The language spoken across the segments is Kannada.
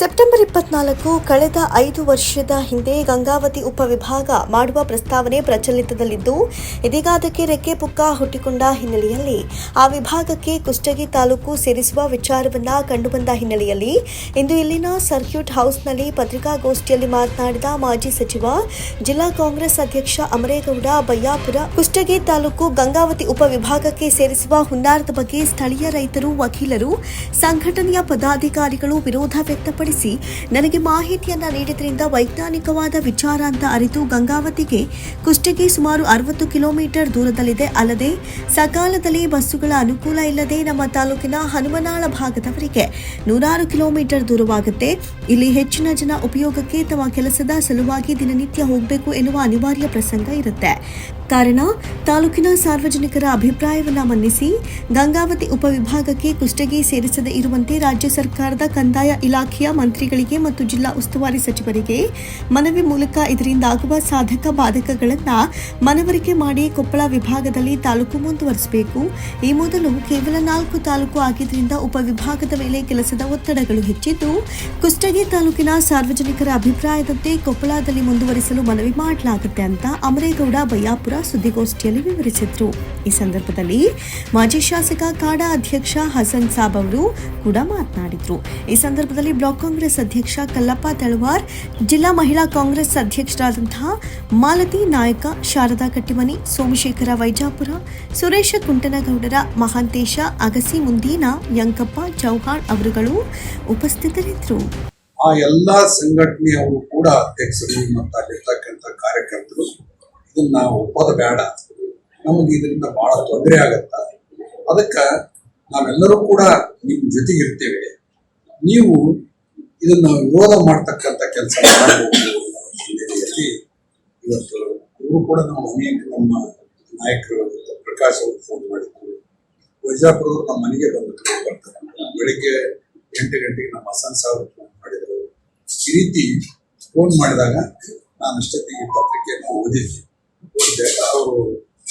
ಡಿಸೆಂಬರ್ ಇಪ್ಪತ್ನಾಲ್ಕು ಕಳೆದ ಐದು ವರ್ಷದ ಹಿಂದೆ ಗಂಗಾವತಿ ಉಪವಿಭಾಗ ಮಾಡುವ ಪ್ರಸ್ತಾವನೆ ಪ್ರಚಲಿತದಲ್ಲಿದ್ದು, ಇದೀಗ ಅದಕ್ಕೆ ರೆಕ್ಕೆ ಪುಕ್ಕ ಹುಟ್ಟಿಕೊಂಡ ಹಿನ್ನೆಲೆಯಲ್ಲಿ ಆ ವಿಭಾಗಕ್ಕೆ ಕುಷ್ಟಗಿ ತಾಲೂಕು ಸೇರಿಸುವ ವಿಚಾರವನ್ನ ಕಂಡುಬಂದ ಹಿನ್ನೆಲೆಯಲ್ಲಿ ಇಂದು ಇಲ್ಲಿನ ಸರ್ಕ್ಯೂಟ್ ಹೌಸ್ನಲ್ಲಿ ಪತ್ರಿಕಾಗೋಷ್ಠಿಯಲ್ಲಿ ಮಾತನಾಡಿದ ಮಾಜಿ ಸಚಿವ, ಜಿಲ್ಲಾ ಕಾಂಗ್ರೆಸ್ ಅಧ್ಯಕ್ಷ ಅಮರೇಗೌಡ ಬಯ್ಯಾಪುರ ಕುಷ್ಟಗಿ ತಾಲೂಕು ಗಂಗಾವತಿ ಉಪವಿಭಾಗಕ್ಕೆ ಸೇರಿಸುವ ಹುನ್ನಾರದ ಬಗ್ಗೆ ಸ್ಥಳೀಯ ರೈತರು, ವಕೀಲರು, ಸಂಘಟನೆಯ ಪದಾಧಿಕಾರಿಗಳು ವಿರೋಧ ವ್ಯಕ್ತಪಡಿಸಿ ನನಗೆ ಮಾಹಿತಿಯನ್ನ ನೀಡಿದ್ರಿಂದ ವೈಜ್ಞಾನಿಕವಾದ ವಿಚಾರ ಅಂತ ಅರಿತು ಗಂಗಾವತಿಗೆ ಕುಷ್ಟಗಿ ಸುಮಾರು ಅರವತ್ತು ಕಿಲೋಮೀಟರ್ ದೂರದಲ್ಲಿದೆ. ಅಲ್ಲದೆ, ಸಕಾಲದಲ್ಲಿ ಬಸ್ಸುಗಳ ಅನುಕೂಲ ಇಲ್ಲದೆ ನಮ್ಮ ತಾಲೂಕಿನ ಹನುಮನಾಳ ಭಾಗದವರಿಗೆ ನೂರಾರು ಕಿಲೋಮೀಟರ್ ದೂರವಾಗುತ್ತೆ. ಇಲ್ಲಿ ಹೆಚ್ಚಿನ ಜನ ಉಪಯೋಗಕ್ಕೆ ತಮ್ಮ ಕೆಲಸದ ಸಲುವಾಗಿ ದಿನನಿತ್ಯ ಹೋಗಬೇಕು ಎನ್ನುವ ಅನಿವಾರ್ಯ ಪ್ರಸಂಗ ಇರುತ್ತೆ. ಕಾರಣ, ತಾಲೂಕಿನ ಸಾರ್ವಜನಿಕರ ಅಭಿಪ್ರಾಯವನ್ನು ಮನ್ನಿಸಿ, ಗಂಗಾವತಿ ಉಪವಿಭಾಗಕ್ಕೆ ಕುಷ್ಟಗಿ ಸೇರಿಸದೇ ಇರುವಂತೆ ರಾಜ್ಯ ಸರ್ಕಾರದ ಕಂದಾಯ ಇಲಾಖೆಯ ಮಂತ್ರಿಗಳಿಗೆ ಮತ್ತು ಜಿಲ್ಲಾ ಉಸ್ತುವಾರಿ ಸಚಿವರಿಗೆ ಮನವಿ ಮೂಲಕ ಇದರಿಂದ ಆಗುವ ಸಾಧಕ ಬಾಧಕಗಳನ್ನು ಮನವರಿಕೆ ಮಾಡಿ ಕೊಪ್ಪಳ ವಿಭಾಗದಲ್ಲಿ ತಾಲೂಕು ಮುಂದುವರಿಸಬೇಕು. ಈ ಮೊದಲು ಕೇವಲ ನಾಲ್ಕು ತಾಲೂಕು ಆಗಿದ್ದರಿಂದ ಉಪವಿಭಾಗದ ಮೇಲೆ ಕೆಲಸದ ಒತ್ತಡಗಳು ಹೆಚ್ಚಿದ್ದು, ಕುಷ್ಟಗಿ ತಾಲೂಕಿನ ಸಾರ್ವಜನಿಕರ ಅಭಿಪ್ರಾಯದಂತೆ ಕೊಪ್ಪಳದಲ್ಲಿ ಮುಂದುವರಿಸಲು ಮನವಿ ಮಾಡಲಾಗುತ್ತೆ ಅಂತ ಅಮರೇಗೌಡ ಬಯ್ಯಾಪುರ ಸುದ್ದಿಗೋಷ್ಠಿಯಲ್ಲಿ ವಿವರಿಸಿದ್ರು. ಈ ಸಂದರ್ಭದಲ್ಲಿ ಮಾಜಿ ಶಾಸಕ ಕಾಡಾ ಅಧ್ಯಕ್ಷ ಹಸನ್ ಸಾಬ್ ಅವರು ಕೂಡ ಮಾತನಾಡಿದರು. ಈ ಸಂದರ್ಭದಲ್ಲಿ ಬ್ಲಾಕ್ ಕಾಂಗ್ರೆಸ್ ಅಧ್ಯಕ್ಷ ಕಲ್ಲಪ್ಪ ತಳವಾರ್, ಜಿಲ್ಲಾ ಮಹಿಳಾ ಕಾಂಗ್ರೆಸ್ ಅಧ್ಯಕ್ಷರಾದಂತಹ ಮಾಲತಿ ನಾಯಕ ಶಾರದಾ ಕಟ್ಟಿಮನಿ, ಸೋಮಶೇಖರ ವೈಜಾಪುರ, ಸುರೇಶ ಕುಂಟನಗೌಡರ, ಮಹಾಂತೇಶ ಅಗಸಿ ಮುಂದೀನ ಯಂಕಪ್ಪ ಚೌಹಾಣ್ ಅವರುಗಳು ಉಪಸ್ಥಿತರಿದ್ದರು. ಆ ಎಲ್ಲಾ ಸಂಘಟನೆಯವರು ಕೂಡ ಅಧ್ಯಕ್ಷರು ಮತ್ತು ಅಲ್ಲಿರ್ತಕ್ಕಂಥ ಕಾರ್ಯಕರ್ತರು ಇದನ್ನ ಒಪ್ಪದ ಬೇಡ. ನಮಗೆ ಇದರಿಂದ ಬಹಳ ತೊಂದರೆ ಆಗತ್ತ? ಅದಕ್ಕೆ ನಾವೆಲ್ಲರೂ ಕೂಡ ನಿಮ್ಮ ಜೊತೆಗಿರ್ತೇವೆ. ನೀವು ಇದನ್ನ ವಿರೋಧ ಮಾಡ್ತಕ್ಕಂಥ ಕೆಲಸ ಹಿನ್ನೆಲೆಯಲ್ಲಿ ಇವತ್ತು ಇವರು ಕೂಡ ನಾವು ಅನೇಕ ನಮ್ಮ ನಾಯಕರು ಪ್ರಕಾಶ್ ಅವರು ಫೋನ್ ಮಾಡಿದ್ರು. ವೈಜಾಪುರವರು ನಮ್ಮ ಮನೆಗೆ ಬಂದು ಬರ್ತಾರೆ ಬೆಳಿಗ್ಗೆ ಎಂಟು ಗಂಟೆಗೆ ನಮ್ಮ ಹಸನ್ ಸಾಹೇಬ್ ಫೋನ್ ಮಾಡಿದರು. ಈ ರೀತಿ ಫೋನ್ ಮಾಡಿದಾಗ ನಾನು ಅಷ್ಟೊತ್ತಿಗೆ ಪತ್ರಿಕೆಯನ್ನು ಓದಿದ್ದೆ ಓದಿದೆ. ಅವರು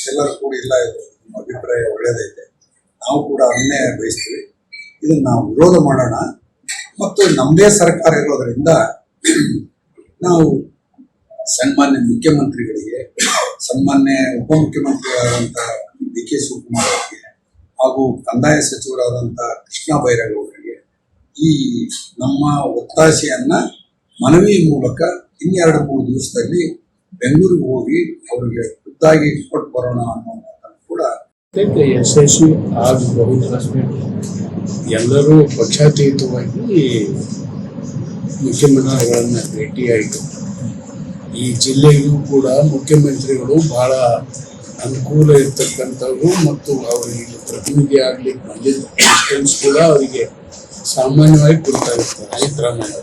ಎಲ್ಲರೂ ಕೂಡ ಇಲ್ಲ, ಇದು ನಿಮ್ಮ ಅಭಿಪ್ರಾಯ ಒಳ್ಳೆಯದೈತೆ ನಾವು ಕೂಡ ಅದನ್ನೇ ಬಯಸ್ತೀವಿ. ಇದನ್ನು ನಾವು ವಿರೋಧ ಮಾಡೋಣ. ಮತ್ತು ನಮ್ಮದೇ ಸರ್ಕಾರ ಇರೋದ್ರಿಂದ ನಾವು ಸನ್ಮಾನ್ಯ ಮುಖ್ಯಮಂತ್ರಿಗಳಿಗೆ, ಸನ್ಮಾನ್ಯ ಉಪಮುಖ್ಯಮಂತ್ರಿಗಳಾದಂತಹ ಡಿ ಕೆ ಶಿವಕುಮಾರ್ ಅವರಿಗೆ ಹಾಗೂ ಕಂದಾಯ ಸಚಿವರಾದಂಥ ಕೃಷ್ಣ ಬೈರೇಗೌಡರಿಗೆ ಈ ನಮ್ಮ ಒತ್ತಾಸೆಯನ್ನ ಮನವಿ ಮೂಲಕ ಇನ್ನೆರಡು ಮೂರು ದಿವಸದಲ್ಲಿ ಬೆಂಗಳೂರಿಗೆ ಹೋಗಿ ಅವರಿಗೆ ಖುದ್ದಾಗಿ ಕೊಟ್ಟು ಬರೋಣ ಅನ್ನೋ ಕೂಡ ಯಶಸ್ವಿ ಆಗಬಹುದು ಎಲ್ಲರೂ ಪಕ್ಷಾತೀತವಾಗಿ ಮುಖ್ಯಮಂತ್ರಿಗಳನ್ನ ಭೇಟಿಯಾಯಿತು ಈ ಜಿಲ್ಲೆಗೂ ಕೂಡ ಮುಖ್ಯಮಂತ್ರಿಗಳು ಬಹಳ ಅನುಕೂಲ ಇರ್ತಕ್ಕಂಥವ್ರು ಮತ್ತು ಅವರಿಗೆ ಪ್ರತಿನಿಧಿ ಆಗ್ಲಿಕ್ಕೆ ಬಂದಿದ್ದ ಕೂಡ ಅವರಿಗೆ ಸಾಮಾನ್ಯವಾಗಿ ಕೊಡ್ತಾ ಇರ್ತಾರೆ. ಸಿದ್ದರಾಮಯ್ಯ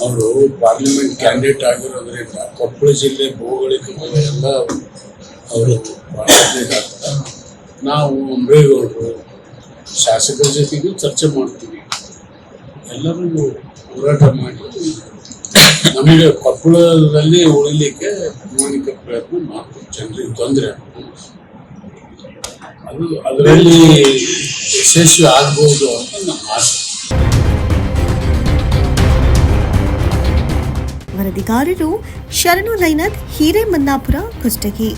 ಅವರು ಪಾರ್ಲಿಮೆಂಟ್ ಕ್ಯಾಂಡಿಡೇಟ್ ಆಗಿರೋದ್ರಿಂದ ಕೊಪ್ಪಳ ಜಿಲ್ಲೆ ಭೌಗೋಳಿಕ ಎಲ್ಲ ಅವರು. ಇದಾಗ್ತಾರೆ. ನಾವು ಅಂಬೇಗೌಡರು ಶಾಸಕರ ಜೊತೆಗೂ ಚರ್ಚೆ ಮಾಡ್ತೀವಿ. ಎಲ್ಲರೂ ಹೋರಾಟ ಮಾಡಿ, ನಮಗೆ ಕೊಪ್ಪಳದಲ್ಲಿ ಉಳಿಲಿಕ್ಕೆ ಪ್ರಾಮಾಣಿಕ ಪ್ರಯತ್ನ ಮಾಡ್ತೀವಿ ಜನರಿಗೆ ತೊಂದರೆ ಅದು ಅದರಲ್ಲಿ ಯಶಸ್ವಿ ಆಗ್ಬೋದು ಅಂತ ನಮ್ಮ ಆಸೆ. ವರದಿಗಾರರು ಶರಣು ರೈನಾಥ್ ಹಿರೇಮನ್ನಾಪುರ, ಕುಷ್ಟಗಿ.